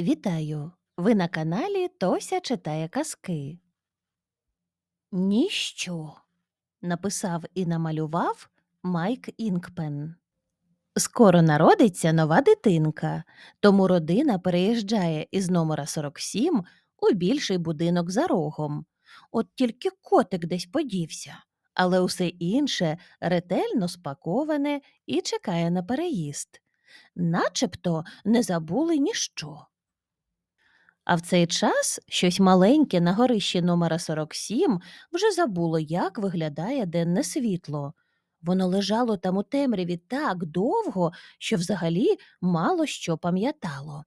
Вітаю! Ви на каналі Тося читає казки. Ніщо. написав і намалював Майк Інкпен. Скоро народиться нова дитинка, тому родина переїжджає із номера 47 у більший будинок за рогом. От тільки котик десь подівся, але усе інше ретельно спаковане і чекає на переїзд. Начебто не забули ніщо. А в цей час щось маленьке на горищі номера 47 вже забуло, як виглядає денне світло. Воно лежало там у темряві так довго, що взагалі мало що пам'ятало.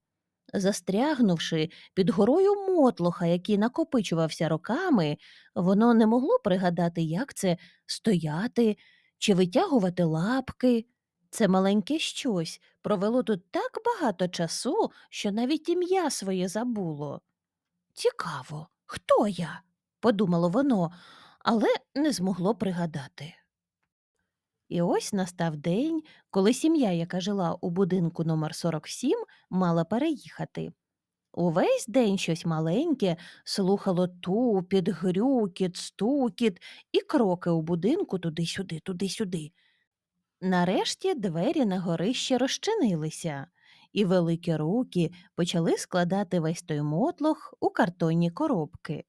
Застрягнувши під горою мотлоха, який накопичувався роками, воно не могло пригадати, як це стояти чи витягувати лапки. Це маленьке щось провело тут так багато часу, що навіть ім'я своє забуло. Цікаво, хто я? подумало воно, але не змогло пригадати. І ось настав день, коли сім'я, яка жила у будинку номер 47, мала переїхати. Увесь день щось маленьке слухало тупіт, грюкіт, стукіт і кроки у будинку туди-сюди, туди-сюди. Нарешті двері на горище розчинилися, і великі руки почали складати весь той мотлох у картонні коробки.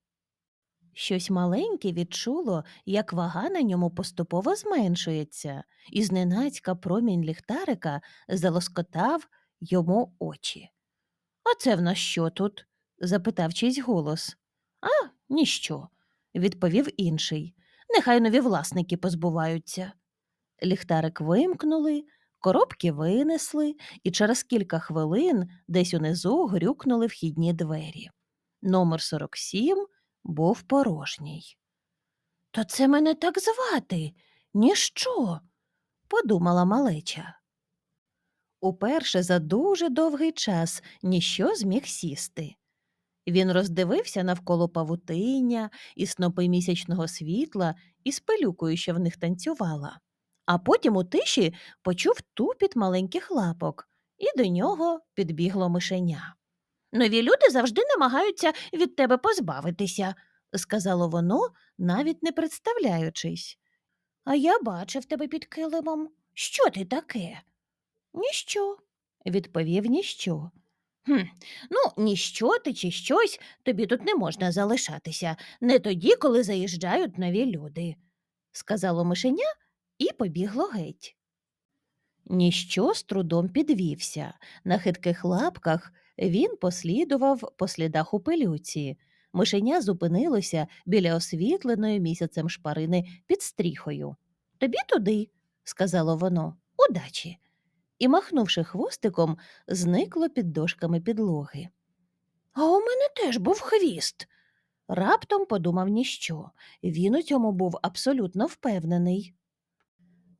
Щось маленьке відчуло, як вага на ньому поступово зменшується, і зненацька промінь ліхтарика залоскотав йому очі. А це в нас що тут? запитав чийсь голос. А, ніщо, відповів інший. Нехай нові власники позбуваються. Ліхтарик вимкнули, коробки винесли, і через кілька хвилин десь унизу грюкнули вхідні двері. Номер 47 був порожній. То це мене так звати? Ніщо, подумала малеча. Уперше за дуже довгий час ніщо зміг сісти. Він роздивився навколо павутиння і снопи місячного світла із пилюкою, що в них танцювала, а потім у тиші почув тупіт маленьких лапок, і до нього підбігло мишеня. Нові люди завжди намагаються від тебе позбавитися, сказало воно, навіть не представляючись. А я бачив тебе під килимом. Що ти таке? Ніщо, відповів ніщо. Хм, ну, ніщо ти чи щось, тобі тут не можна залишатися, не тоді, коли заїжджають нові люди, сказало мишеня і побігло геть. Ніщо з трудом підвівся. На хитких лапках він послідував по слідах у пилюці. Мишеня зупинилося біля освітленої місяцем шпарини під стріхою. Тобі туди, сказало воно, удачі. І, махнувши хвостиком, зникло під дошками підлоги. А у мене теж був хвіст. Раптом подумав ніщо. Він у цьому був абсолютно впевнений.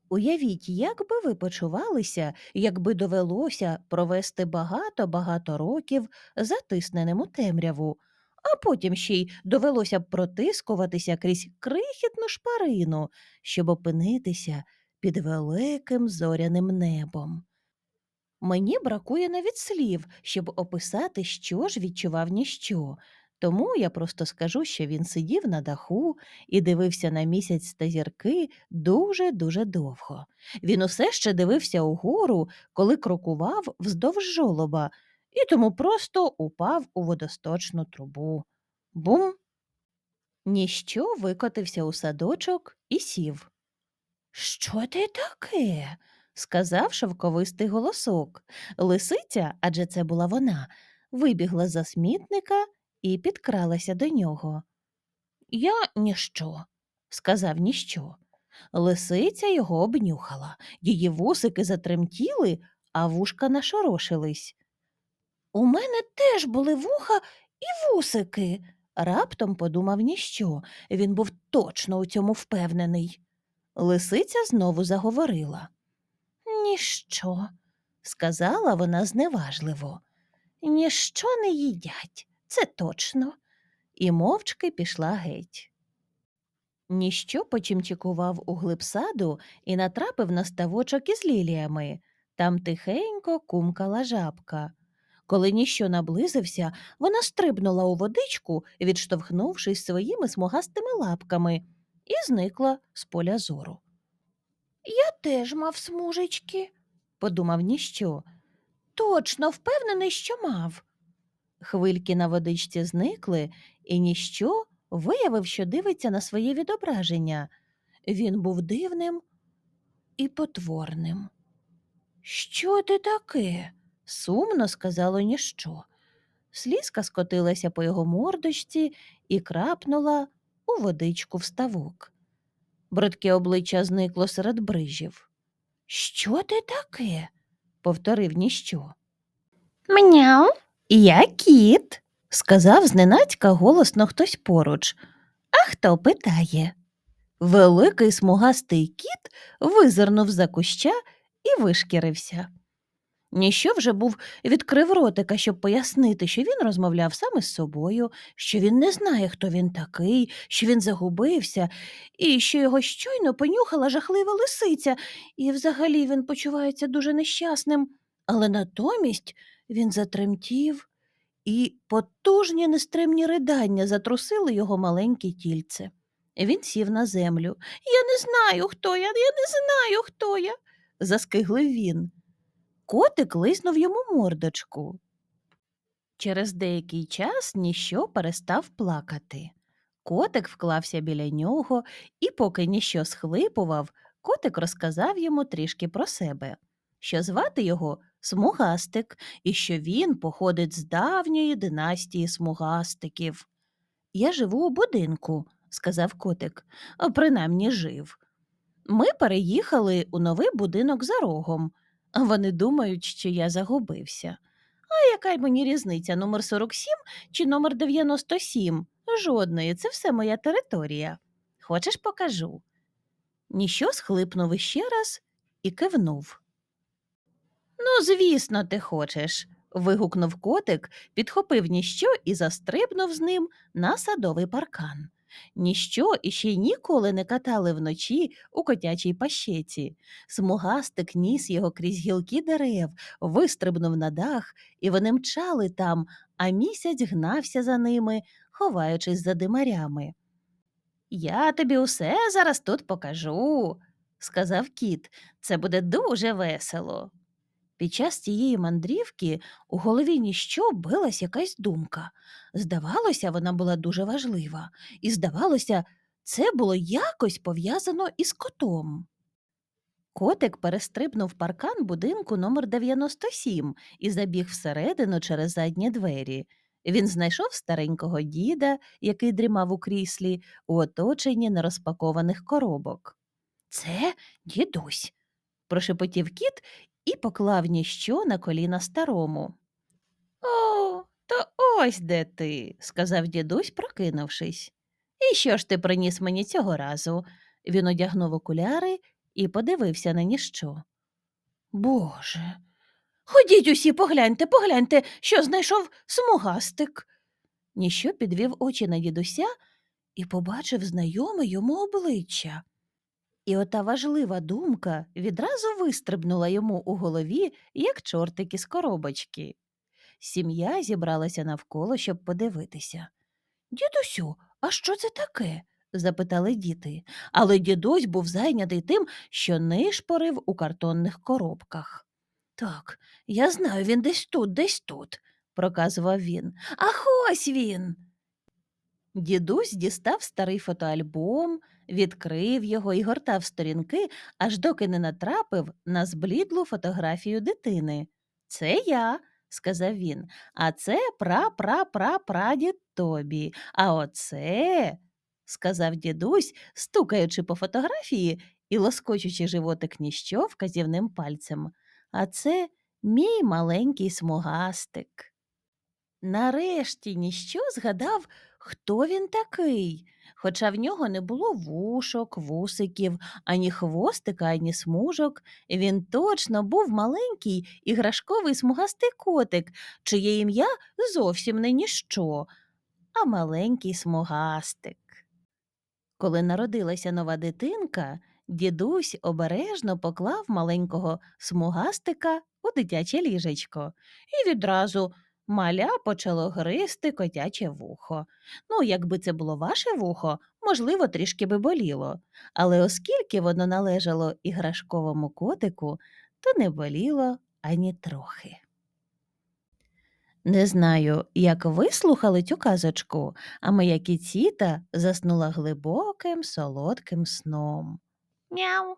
Уявіть, як би ви почувалися, якби довелося провести багато-багато років затисненим у темряву, а потім ще й довелося б протискуватися крізь крихітну шпарину, щоб опинитися під великим зоряним небом. Мені бракує навіть слів, щоб описати, що ж відчував ніщо, тому я просто скажу, що він сидів на даху і дивився на місяць та зірки дуже-дуже довго. Він усе ще дивився угору, коли крокував вздовж жолоба, і тому просто упав у водосточну трубу. Бум! Ніщо викотився у садочок і сів. Що ти таке? сказав шовковистий голосок. Лисиця, адже це була вона, вибігла за смітника і підкралася до нього. Я ніщо, сказав ніщо. Лисиця його обнюхала, її вусики затремтіли, а вушка нашорошились. У мене теж були вуха і вусики, раптом подумав ніщо. Він був точно у цьому впевнений. Лисиця знову заговорила. Ніщо, сказала вона зневажливо. Ніщо не їдять, це точно. І мовчки пішла геть. Ніщо почимчикував у глиб саду і натрапив на ставочок із ліліями. Там тихенько кумкала жабка. Коли ніщо наблизився, вона стрибнула у водичку, відштовхнувшись своїми смугастими лапками, і зникла з поля зору. Я теж мав смужечки, подумав ніщо. Точно впевнений, що мав. Хвильки на водичці зникли, і ніщо виявив, що дивиться на своє відображення. Він був дивним і потворним. Що ти таке? сумно сказало ніщо. Слізка скотилася по його мордочці і крапнула у водичку в ставок. Бридке обличчя зникло серед брижів. Що ти таке? повторив ніщо. Мяу. Я кіт, сказав зненацька голосно хтось поруч. А хто питає? Великий смугастий кіт визирнув за куща і вишкірився. Ніщо вже був відкрив ротика, щоб пояснити, що він розмовляв саме з собою, що він не знає, хто він такий, що він загубився, і що його щойно понюхала жахлива лисиця, і взагалі він почувається дуже нещасним. Але натомість він затремтів, і потужні нестримні ридання затрусили його маленьке тільце. Він сів на землю. Я не знаю, хто я, я не знаю, хто я, заскиглив він. Котик лиснув йому мордочку. Через деякий час ніщо перестав плакати. Котик вклався біля нього, і поки ніщо схлипував, котик розказав йому трішки про себе, що звати його Смугастик, і що він походить з давньої династії смугастиків. Я живу у будинку, сказав котик, «а принаймні жив. Ми переїхали у новий будинок за рогом. Вони думають, що я загубився. А яка й мені різниця, номер 47 чи номер 97? Жодної, це все моя територія. Хочеш, покажу. Ніщо схлипнув іще раз і кивнув. Ну, звісно, ти хочеш. вигукнув котик, підхопив ніщо і застрибнув з ним на садовий паркан. Ніщо іще ніколи не катали вночі у котячій пащеці. Смугастик ніс його крізь гілки дерев, вистрибнув на дах, і вони мчали там, а місяць гнався за ними, ховаючись за димарями. Я тобі усе зараз тут покажу, сказав кіт. Це буде дуже весело. Під час цієї мандрівки у голові ніщо билась якась думка. Здавалося, вона була дуже важлива, і, здавалося, це було якось пов'язано із котом. Котик перестрибнув паркан будинку номер 97 і забіг всередину через задні двері. Він знайшов старенького діда, який дрімав у кріслі, у оточенні нерозпакованих коробок. Це дідусь, прошепотів кіт і поклав ніщо на коліна старому. О, то ось де ти, сказав дідусь, прокинувшись. І що ж ти приніс мені цього разу? Він одягнув окуляри і подивився на ніщо. Боже. Ходіть усі, погляньте, погляньте, що знайшов смугастик. Ніщо підвів очі на дідуся і побачив знайоме йому обличчя. І ота важлива думка відразу вистрибнула йому у голові, як чортик із коробочки. Сім'я зібралася навколо, щоб подивитися. Дідусю, а що це таке? запитали діти, але дідусь був зайнятий тим, що нишпорив у картонних коробках. Так, я знаю, він десь тут, десь тут, проказував він. Ах, ось він. Дідусь дістав старий фотоальбом, відкрив його і гортав сторінки, аж доки не натрапив на зблідлу фотографію дитини. Це я, сказав він, а це пра-пра-пра-прадід Тобі. А оце, сказав дідусь, стукаючи по фотографії і лоскочучи животик ніщо вказівним пальцем. А це мій маленький смугастик. Нарешті ніщо згадав, хто він такий, хоча в нього не було вушок, вусиків, ані хвостика, ані смужок. Він точно був маленький іграшковий смугастий котик, чиє ім'я зовсім не ніщо, а маленький смугастик. Коли народилася нова дитинка, дідусь обережно поклав маленького смугастика у дитяче ліжечко, і відразу маля почало гризти котяче вухо. Ну, якби це було ваше вухо, можливо, трішки би боліло. Але оскільки воно належало іграшковому котику, то не боліло ані трохи. Не знаю, як ви слухали цю казочку, а моя кіціта заснула глибоким солодким сном. Мяу.